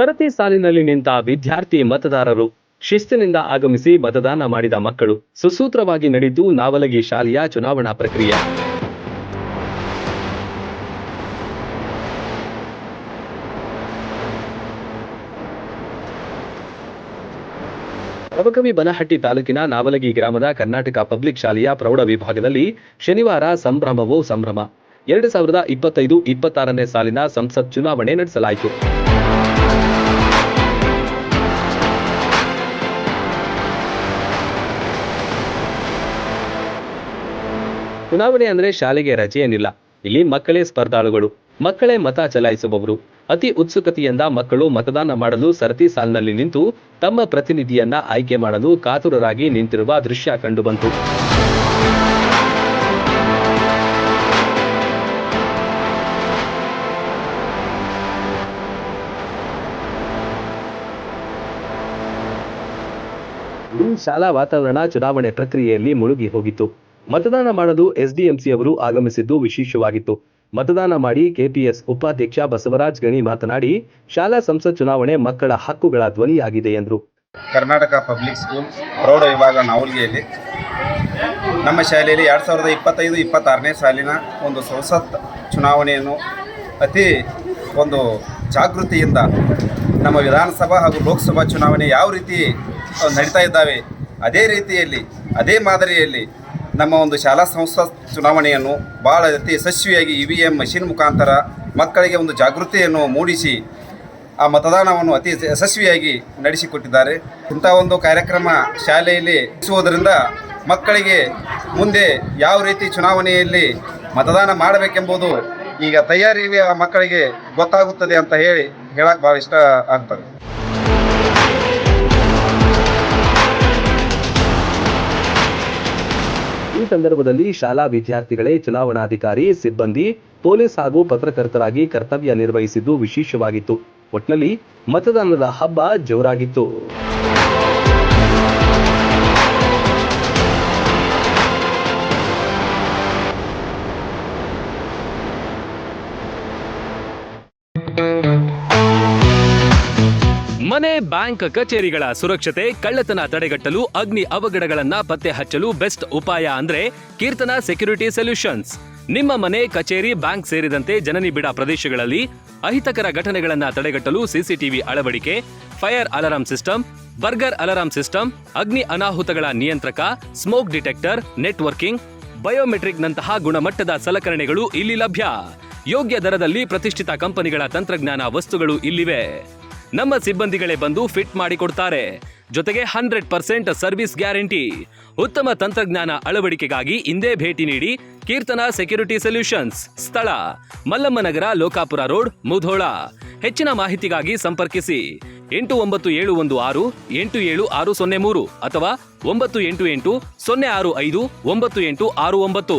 ಸರತಿ ಸಾಲಿನಲ್ಲಿ ನಿಂತ ವಿದ್ಯಾರ್ಥಿ ಮತದಾರರು ಶಿಸ್ತಿನಿಂದ ಆಗಮಿಸಿ ಮತದಾನ ಮಾಡಿದ ಮಕ್ಕಳು ಸುಸೂತ್ರವಾಗಿ ನಡೆದು ನಾವಲಗಿ ಶಾಲೆಯ ಚುನಾವಣಾ ಪ್ರಕ್ರಿಯೆ. ನವಕವಿ ಬನಹಟ್ಟಿ ತಾಲೂಕಿನ ನಾವಲಗಿ ಗ್ರಾಮದ ಕರ್ನಾಟಕ ಪಬ್ಲಿಕ್ ಶಾಲೆಯ ಪ್ರೌಢ ವಿಭಾಗದಲ್ಲಿ ಶನಿವಾರ ಸಂಭ್ರಮವೋ ಸಂಭ್ರಮ. ಎರಡು ಸಾವಿರದ ಇಪ್ಪತ್ತೈದು, ಇಪ್ಪತ್ತಾರನೇ ಸಾಲಿನ ಸಂಸತ್ ಚುನಾವಣೆ ನಡೆಸಲಾಯಿತು. ಚುನಾವಣೆ ಅಂದ್ರೆ ಶಾಲೆಗೆ ರಜೆ ಏನಿಲ್ಲ. ಇಲ್ಲಿ ಮಕ್ಕಳೇ ಸ್ಪರ್ಧಾಳುಗಳು. ಮಕ್ಕಳೇ ಮತ ಚಲಾಯಿಸುವವರು. ಅತಿ ಉತ್ಸುಕತೆಯಿಂದ ಮಕ್ಕಳು ಮತದಾನ ಮಾಡಲು ಸರತಿ ಸಾಲಿನಲ್ಲಿ ನಿಂತು ತಮ್ಮ ಪ್ರತಿನಿಧಿಯನ್ನ ಆಯ್ಕೆ ಮಾಡಲು ಕಾತುರರಾಗಿ ನಿಂತಿರುವ ದೃಶ್ಯ ಕಂಡುಬಂತು. ಶಾಲಾ ವಾತಾವರಣ ಚುನಾವಣೆ ಪ್ರಕ್ರಿಯೆಯಲ್ಲಿ ಮುಳುಗಿ ಹೋಗಿತ್ತು. ಮತದಾನ ಮಾಡಲು ಎಸ್ಡಿಎಂಸಿ ಅವರು ಆಗಮಿಸಿದ್ದು ವಿಶೇಷವಾಗಿತ್ತು. ಮತದಾನ ಮಾಡಿ ಕೆಪಿಎಸ್ ಉಪಾಧ್ಯಕ್ಷ ಬಸವರಾಜ್ ಗಣಿ ಮಾತನಾಡಿ, ಶಾಲಾ ಸಂಸತ್ ಚುನಾವಣೆ ಮಕ್ಕಳ ಹಕ್ಕುಗಳ ಧ್ವನಿಯಾಗಿದೆ ಎಂದರು. ಕರ್ನಾಟಕ ಪಬ್ಲಿಕ್ ಸ್ಕೂಲ್ ಪ್ರೌಢ ವಿಭಾಗ ನಾವಲ್ಗಿಯಲ್ಲಿ ನಮ್ಮ ಶಾಲೆಯಲ್ಲಿ ಎರಡು ಸಾವಿರದ ಇಪ್ಪತ್ತೈದು, ಇಪ್ಪತ್ತಾರನೇ ಸಾಲಿನ ಒಂದು ಸಂಸತ್ ಚುನಾವಣೆಯನ್ನು ಅತಿ ಒಂದು ಜಾಗೃತಿಯಿಂದ ನಮ್ಮ ವಿಧಾನಸಭಾ ಹಾಗೂ ಲೋಕಸಭಾ ಚುನಾವಣೆ ಯಾವ ರೀತಿ ನಡೀತಾ ಇದ್ದಾವೆ. ಅದೇ ರೀತಿಯಲ್ಲಿ, ಅದೇ ಮಾದರಿಯಲ್ಲಿ ನಮ್ಮ ಒಂದು ಶಾಲಾ ಸಂಸ್ಥಾ ಚುನಾವಣೆಯನ್ನು ಭಾಳ ಅತಿ ಯಶಸ್ವಿಯಾಗಿ ಇ ವಿ ಎಂ ಮಷಿನ್ ಮುಖಾಂತರ ಮಕ್ಕಳಿಗೆ ಒಂದು ಜಾಗೃತಿಯನ್ನು ಮೂಡಿಸಿ ಆ ಮತದಾನವನ್ನು ಅತಿ ಯಶಸ್ವಿಯಾಗಿ ನಡೆಸಿಕೊಟ್ಟಿದ್ದಾರೆ. ಇಂಥ ಒಂದು ಕಾರ್ಯಕ್ರಮ ಶಾಲೆಯಲ್ಲಿ ನಡೆಸುವುದರಿಂದ ಮಕ್ಕಳಿಗೆ ಮುಂದೆ ಯಾವ ರೀತಿ ಚುನಾವಣೆಯಲ್ಲಿ ಮತದಾನ ಮಾಡಬೇಕೆಂಬುದು ಈಗ ತಯಾರಿ ಮಕ್ಕಳಿಗೆ ಗೊತ್ತಾಗುತ್ತದೆ ಅಂತ ಹೇಳಿ ಹೇಳಕ್ಕೆ ಭಾಳ ಇಷ್ಟ ಆಗ್ತದೆ. ಈ ಸಂದರ್ಭದಲ್ಲಿ ಶಾಲಾ ವಿದ್ಯಾರ್ಥಿಗಳೇ ಚುನಾವಣಾಧಿಕಾರಿ, ಸಿಬ್ಬಂದಿ, ಪೊಲೀಸ್ ಹಾಗೂ ಪತ್ರಕರ್ತರಾಗಿ ಕರ್ತವ್ಯ ನಿರ್ವಹಿಸಿದ್ದು ವಿಶೇಷವಾಗಿತ್ತು. ಒಟ್ನಲ್ಲಿ ಮತದಾನದ ಹಬ್ಬ ಜೋರಾಗಿತ್ತು. ಮನೆ, ಬ್ಯಾಂಕ್, ಕಚೇರಿಗಳ ಸುರಕ್ಷತೆ, ಕಳ್ಳತನ ತಡೆಗಟ್ಟಲು, ಅಗ್ನಿ ಅವಘಡಗಳನ್ನ ಪತ್ತೆ ಹಚ್ಚಲು ಬೆಸ್ಟ್ ಉಪಾಯ ಅಂದ್ರೆ ಕೀರ್ತನ ಸೆಕ್ಯೂರಿಟಿ ಸೊಲ್ಯೂಷನ್ಸ್. ನಿಮ್ಮ ಮನೆ, ಕಚೇರಿ, ಬ್ಯಾಂಕ್ ಸೇರಿದಂತೆ ಜನನಿಬಿಡ ಪ್ರದೇಶಗಳಲ್ಲಿ ಅಹಿತಕರ ಘಟನೆಗಳನ್ನ ತಡೆಗಟ್ಟಲು ಸಿಸಿಟಿವಿ ಅಳವಡಿಕೆ, fire alarm system, burglar alarm system, ಅಗ್ನಿ ಅನಾಹುತಗಳ ನಿಯಂತ್ರಕ, ಸ್ಮೋಕ್ ಡಿಟೆಕ್ಟರ್, ನೆಟ್ವರ್ಕಿಂಗ್ ಬಯೋಮೆಟ್ರಿಕ್ ನಂತಹ ಗುಣಮಟ್ಟದ ಸಲಕರಣೆಗಳು ಇಲ್ಲಿ ಲಭ್ಯ. ಯೋಗ್ಯ ದರದಲ್ಲಿ ಪ್ರತಿಷ್ಠಿತ ಕಂಪನಿಗಳ ತಂತ್ರಜ್ಞಾನ ವಸ್ತುಗಳು ಇಲ್ಲಿವೆ. ನಮ್ಮ ಸಿಬ್ಬಂದಿಗಳೇ ಬಂದು ಫಿಟ್ ಮಾಡಿಕೊಡ್ತಾರೆ ಜೊತೆಗೆ ಹಂಡ್ರೆಡ್ ಪರ್ಸೆಂಟ್ ಸರ್ವಿಸ್ ಗ್ಯಾರಂಟಿ. ಉತ್ತಮ ತಂತ್ರಜ್ಞಾನ ಅಳವಡಿಕೆಗಾಗಿ ಇಂದೇ ಭೇಟಿ ನೀಡಿ ಕೀರ್ತನ ಸೆಕ್ಯೂರಿಟಿ ಸೊಲ್ಯೂಷನ್ಸ್, ಸ್ಥಳ ಮಲ್ಲಮ್ಮ ನಗರ ಲೋಕಾಪುರ ರೋಡ್, ಮುಧೋಳ. ಹೆಚ್ಚಿನ ಮಾಹಿತಿಗಾಗಿ ಸಂಪರ್ಕಿಸಿ. ಎಂಟು ಒಂಬತ್ತು ಏಳು ಒಂದು ಆರು, ಎಂಟು ಏಳು ಆರು ಸೊನ್ನೆ ಮೂರು ಅಥವಾ ಒಂಬತ್ತು ಎಂಟು ಎಂಟು ಸೊನ್ನೆ ಆರು ಐದು, ಒಂಬತ್ತು ಎಂಟು ಆರು ಒಂಬತ್ತು.